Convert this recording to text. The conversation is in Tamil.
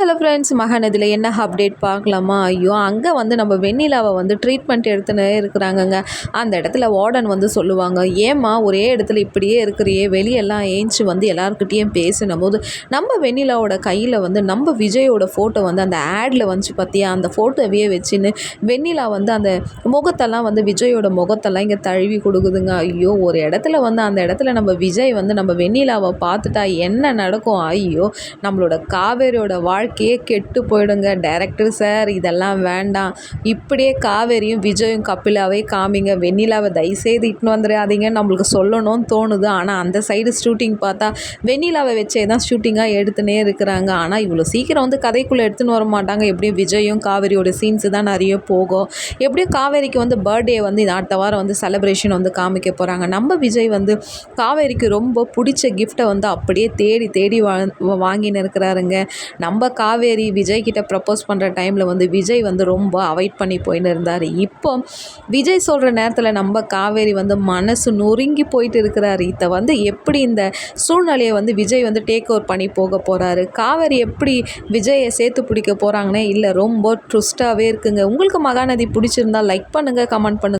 ஹலோ ஃப்ரெண்ட்ஸ் மகாநதியில் என்ன அப்டேட் பார்க்கலாமா? ஐயோ அங்கே வந்து நம்ம வெண்ணிலாவை வந்து ட்ரீட்மெண்ட் எடுத்துன்னு இருக்கிறாங்கங்க. அந்த இடத்துல வார்டன் வந்து சொல்லுவாங்க ஏம்மா ஒரே இடத்துல இப்படியே இருக்கிறியே வெளியெல்லாம் ஏஞ்சி வந்து எல்லாருக்கிட்டேயும் பேசின போது நம்ம வெண்ணிலாவோட கையில் வந்து நம்ம விஜயோட ஃபோட்டோ வந்து அந்த ஆடில் வந்துச்சு பார்த்தியா அந்த ஃபோட்டோவையே வச்சுன்னு வெண்ணிலா வந்து அந்த முகத்தெல்லாம் வந்து விஜயோட முகத்தெல்லாம் இங்கே தழுவி கொடுக்குதுங்க. ஐயோ ஒரு இடத்துல வந்து அந்த இடத்துல நம்ம விஜய் வந்து நம்ம வெண்ணிலாவை பார்த்துட்டா என்ன நடக்கும்? ஐயோ நம்மளோட காவேரியோட வாழ்க்கை வாழ்க்கையே கெட்டு போயிடுங்க. டேரக்டர் சார் இதெல்லாம் வேண்டாம். இப்படியே காவேரியும் விஜயும் கபிலாவே காமிங்க. வெண்ணிலாவை தயவுசெய்து இட்டுன்னு வந்துடாதீங்க நம்மளுக்கு சொல்லணும்னு தோணுது. ஆனால் அந்த சைடு ஷூட்டிங் பார்த்தா வெண்ணிலாவை வச்சே தான் ஷூட்டிங்காக எடுத்துனே இருக்கிறாங்க. ஆனால் இவ்வளோ சீக்கிரம் வந்து கதைக்குள்ளே எடுத்துன்னு வர மாட்டாங்க. எப்படியும் விஜயும் காவேரியோட சீன்ஸு தான் நிறைய போகும். எப்படியும் காவேரிக்கு வந்து பர்த்டே வந்து அடுத்த வாரம் வந்து செலப்ரேஷன் வந்து காமிக்க போகிறாங்க நம்ம விஜய் வந்து காவேரிக்கு ரொம்ப பிடிச்ச கிஃப்ட்டை வந்து அப்படியே தேடி தேடி வா வாங்கின்னு இருக்கிறாருங்க. நம்ம காவேரி விஜய் கிட்ட ப்ரப்போஸ் பண்ணுற டைமில் வந்து விஜய் வந்து ரொம்ப அவாய்ட் பண்ணி போயின்னு இருந்தார். இப்போ விஜய் சொல்கிற நேரத்தில் நம்ம காவேரி வந்து மனசு நொறுங்கி போயிட்டு இருக்கிறாரு. இதை வந்து எப்படி இந்த சூழ்நிலையை வந்து விஜய் வந்து டேக் ஓவர் பண்ணி போக போகிறாரு காவேரி எப்படி விஜயை சேர்த்து பிடிக்க போகிறாங்கன்னே இல்லை ரொம்ப ட்ருஸ்ட்டாகவே இருக்குங்க. உங்களுக்கு மகாநதி பிடிச்சிருந்தா லைக் பண்ணுங்கள் கமெண்ட் பண்ணுங்கள்